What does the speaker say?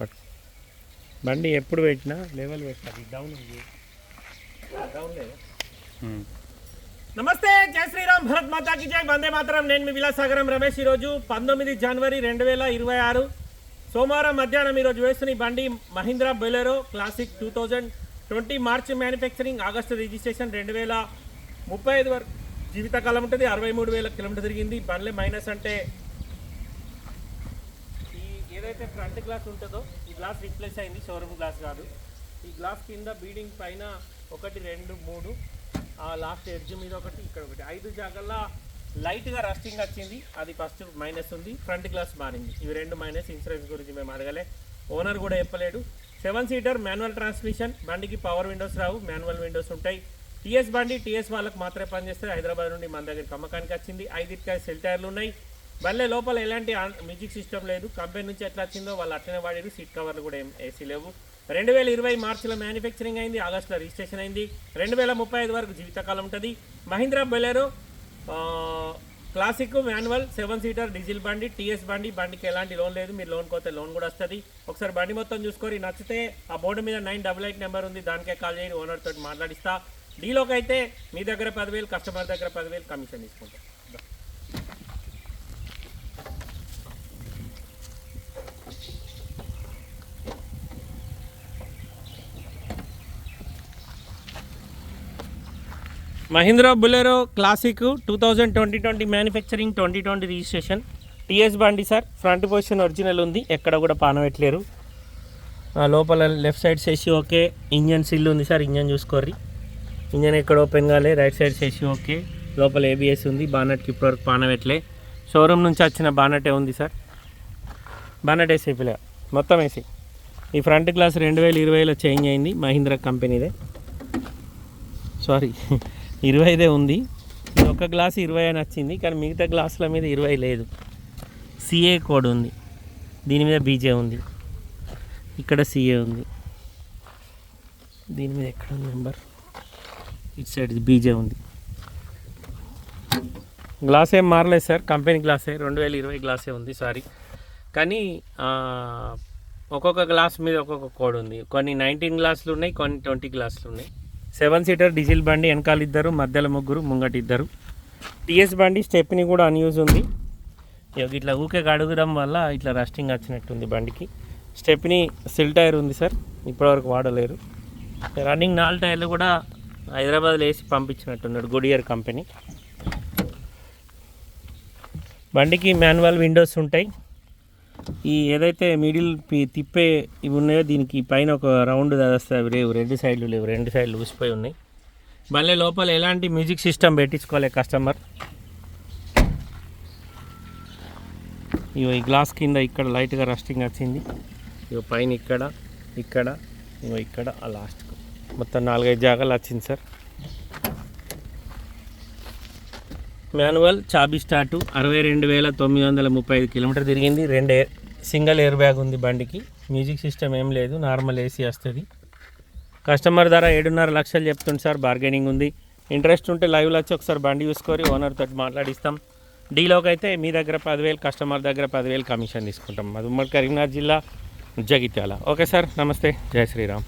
పట్టు బండి ఎప్పుడు పెట్టినా లెవెల్ పెట్టాలి. డౌన్ ఉంది. డౌన్ లేదు. నమస్తే జై శ్రీరామ్ భరత్ మాతాకి జై వందే మాతరం. నేను మీ విలాసాగరం రమేష్. ఈరోజు పంతొమ్మిది జనవరి రెండు వేల ఇరవై ఆరు. సోమవారం మధ్యాహ్నం ఈరోజు వేస్తున్న ఈ బండి Mahindra Bolero classic two thousand twenty March manufacturing August registration రెండు వేల ముప్పై ఐదు వరకు జీవితకాలం ఉంటుంది. అరవై మూడు వేల కిలోమీటర్ తిరిగింది. బండ్లే మైనస్ అంటే ఏదైతే ఫ్రంట్ గ్లాస్ ఉంటుందో ఈ గ్లాస్ రీప్లేస్ అయింది షోరూమ్ గ్లాస్ కాదు. ఈ గ్లాస్ కింద బీడింగ్ పైన ఒకటి రెండు మూడు ఆ లాస్ట్ ఎడ్జ్ మీద ఒకటి ఇక్కడ ఒకటి. ఐదు జాగల్లా లైట్గా రస్టింగ్ వచ్చింది. అది ఫస్ట్ మైనస్ ఉంది. ఫ్రంట్ గ్లాస్ మారింది. ఇవి రెండు మైనస్ ఇన్సూరెన్స్ గురించి మేము అడగలే. ఓనర్ కూడా చెప్పలేడు. సెవెన్ సీటర్ మాన్యువల్ ట్రాన్స్మిషన్ బండికి పవర్ విండోస్ రావు. మాన్యువల్ విండోస్ ఉంటాయి. టీఎస్ బండి టీఎస్ వాళ్ళకి మాత్రమే పనిచేస్తుంది. హైదరాబాద్ నుండి మన దగ్గరికి అమ్మకానికి వచ్చింది. ఐదిటికాయ సెల్ టైర్లు ఉన్నాయి. మళ్ళీ లోపల ఎలాంటి మ్యూజిక్ సిస్టమ్ లేదు. కంపెనీ నుంచి ఎట్లా వచ్చిందో వాళ్ళు అట్లనే వాడారు. సీట్ కవర్లు కూడా ఏం ఏసీ లేవు. రెండు వేల ఇరవై మార్చిలో మ్యానుఫ్యాక్చరింగ్ అయింది. ఆగస్టులో రిజిస్ట్రేషన్ అయింది. రెండు వేల ముప్పై ఐదు వరకు జీవితకాలం ఉంటుంది. Mahindra Bolero classic manual seven seater diesel బండి టీఎస్ బండి. బండికి ఎలాంటి లోన్ లేదు. మీరు లోన్ కోతే లోన్ కూడా వస్తుంది. ఒకసారి బండి మొత్తం చూసుకొని నచ్చితే ఆ బోర్డు మీద నైన్ డబల్ ఎయిట్ నెంబర్ ఉంది. దానికే కాల్ చేయండి. ఓనర్ తోటి మాట్లాడిస్తా. డీలోకి అయితే మీ దగ్గర పదివేలు కస్టమర్ దగ్గర పదివేలు కమిషన్ తీసుకుంటాం. Mahindra Bolero classic two thousand twenty twenty manufacturing twenty twenty registration. TS బండి సార్ ఫ్రంట్ పొజిషన్ ఒరిజినల్ ఉంది ఎక్కడ కూడా పానబెట్టలేరు లోపల లెఫ్ట్ సైడ్ చేసి ఓకే ఇంజన్ సిల్ ఉంది సార్ ఇంజన్ చూసుకోర్రి. ఇంజన్ ఎక్కడ ఓపెన్ కాలే రైట్ సైడ్ చేసి ఓకే. లోపల ఏబిఎస్ ఉంది బానట్కి ఇప్పటివరకు పానబెట్టలే షోరూమ్ నుంచి వచ్చిన బానటే ఉంది సార్. బానట్ వేసి పిల్ల మొత్తం వేసి ఈ ఫ్రంట్ గ్లాస్ రెండు వేల ఇరవైలో చేంజ్ అయింది మహీంద్రా కంపెనీదే. సారీ ఇరవైదే ఉంది. ఒక గ్లాస్ ఇరవై అని వచ్చింది కానీ మిగతా గ్లాసుల మీద ఇరవై లేదు. సిఏ కోడ్ ఉంది. దీని మీద బీజే ఉంది. ఇక్కడ సిఏ ఉంది. దీని మీద ఎక్కడ ఉంది నెంబర్? ఇటు సైడ్ బీజే ఉంది. గ్లాస్ ఏం మారలేదు సార్. కంపెనీ గ్లాసే. రెండు వేల ఇరవై గ్లాసే ఉంది సారీ. కానీ ఒక్కొక్క గ్లాస్ మీద ఒక్కొక్క కోడ్ ఉంది. కొన్ని నైన్టీన్ గ్లాసులు ఉన్నాయి కొన్ని ట్వంటీ గ్లాసులు ఉన్నాయి. సెవెన్ సీటర్ డీజిల్ బండి వెనకాల ఇద్దరు మధ్యలో ముగ్గురు ముంగట ఇద్దరు. టీఎస్ బండి స్టెప్ని కూడా అన్యూజ్ ఉంది. ఇట్లా ఊకే అడుగుదాం వల్ల ఇట్లా రస్టింగ్ వచ్చినట్టుంది బండికి. స్టెప్ని సిల్ టైర్ ఉంది సార్ ఇప్పటివరకు వాడలేరు. రన్నింగ్ నాలుగు టైర్లు కూడా హైదరాబాద్లో వేసి పంపించినట్టున్నాడు గుడియర్ కంపెనీ బండికి మాన్యువల్ విండోస్ ఉంటాయి. ఈ ఏదైతే మిడిల్ పి- తిప్పే ఇవి ఉన్నాయో దీనికి పైన ఒక రౌండ్ వస్తాయి అవి లేవు. రెండు సైడ్లు లేవు. రెండు సైడ్లు ఊసిపోయి ఉన్నాయి. మళ్ళీ లోపల ఎలాంటి మ్యూజిక్ సిస్టమ్ పెట్టించుకోలే కస్టమర్. ఇగో ఈ గ్లాస్ కింద ఇక్కడ లైట్గా రస్టింగ్ వచ్చింది. ఇగో పైన ఇక్కడ ఇక్కడ ఇగో ఇక్కడ ఆ లాస్ట్ మొత్తం నాలుగైదు జాగాలు వచ్చింది సార్. మాన్యువల్ చాబీ స్టార్టు అరవై రెండు వేల తొమ్మిది వందల ముప్పై ఐదు కిలోమీటర్ తిరిగింది. రెండు ఎయిర్ సింగిల్ ఎయిర్ బ్యాగ్ ఉంది బండికి. మ్యూజిక్ సిస్టమ్ ఏం లేదు నార్మల్ ఏసీ వస్తుంది. కస్టమర్ ధర ఏడున్నర లక్షలు చెప్తుంది సార్ బార్గెనింగ్ ఉంది. ఇంట్రెస్ట్ ఉంటే లైవ్లో వచ్చి ఒకసారి బండి చూసుకొని ఓనర్ తోటి మాట్లాడిస్తాం. డీలోకి అయితే మీ దగ్గర పదివేలు కస్టమర్ దగ్గర పదివేలు కమిషన్ తీసుకుంటాం. అది ఉమ్మడి కరీంనగర్ జిల్లా జగిత్యాల ఓకే సార్ నమస్తే. జై శ్రీరామ్.